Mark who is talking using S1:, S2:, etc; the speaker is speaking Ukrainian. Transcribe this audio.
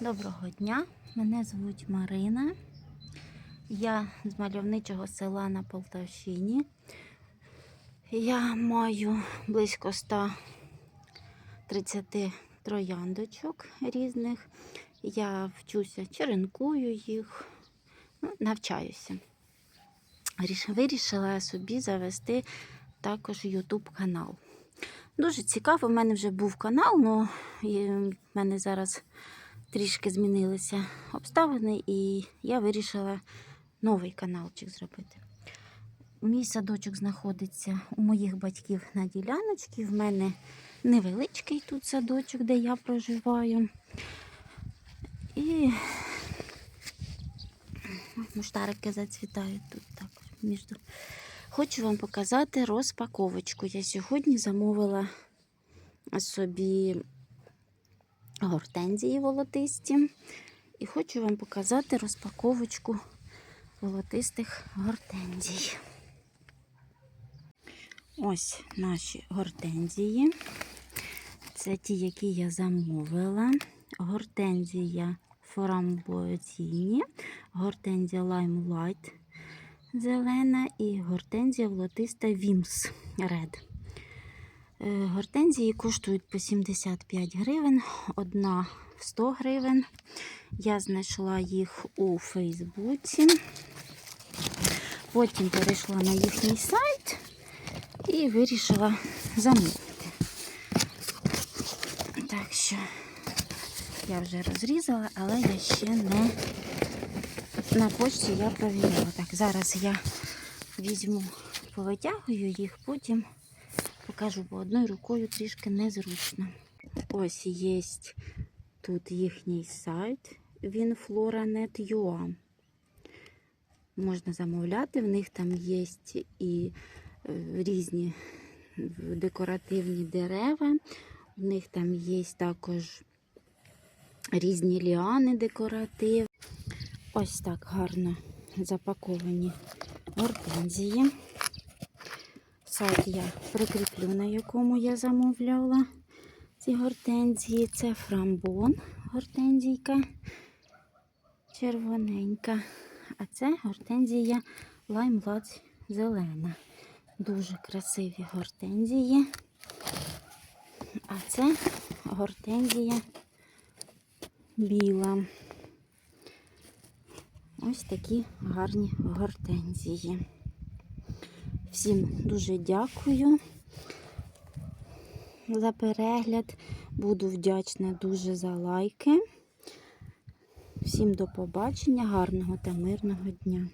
S1: Доброго дня, мене звуть Марина. Я з мальовничого села на Полтавщині. Я маю близько 130 трояндочок різних. Я вчуся, черенкую їх, ну, навчаюся. Ріш- Вирішила собі завести також YouTube канал. Дуже цікаво, в мене вже був канал, але в мене зараз трішки змінилися обставини, і я вирішила новий каналчик зробити. Мій садочок знаходиться у моїх батьків на діляночці. В мене невеличкий тут садочок, де я проживаю. І муштарики зацвітають тут так. Між... Хочу вам показати розпаковочку. Я сьогодні замовила собі гортензії волотисті. І хочу вам показати розпаковочку волотистих гортензій. Ось наші гортензії. Це ті, які я замовила. Гортензія форамбоціні, гортензія лаймлайт зелена і гортензія волотиста Вімс Ред. Е, Гортензії коштують по 75 гривень, одна в 100 гривень. Я знайшла їх у Фейсбуці. Потім перейшла на їхній сайт і вирішила замовити. Так що я вже розрізала, але я ще не на почті я провіряла. Так, зараз я візьму, повитягую їх, потім покажу, бо одною рукою трішки незручно. Ось є тут їхній сайт winfloranet.ua. Можна замовляти, в них там є і е, різні декоративні дерева, в них там є також різні ліани декоративні. Ось так гарно запаковані гортензії. Сайт я прикріплю, на якому я замовляла ці гортензії. Це фрамбон, гортензійка червоненька. А це гортензія лаймлац зелена. Дуже красиві гортензії. А це гортензія біла. Ось такі гарні гортензії. Всім дуже дякую за перегляд. Буду вдячна дуже за лайки. Всім до побачення, гарного та мирного дня.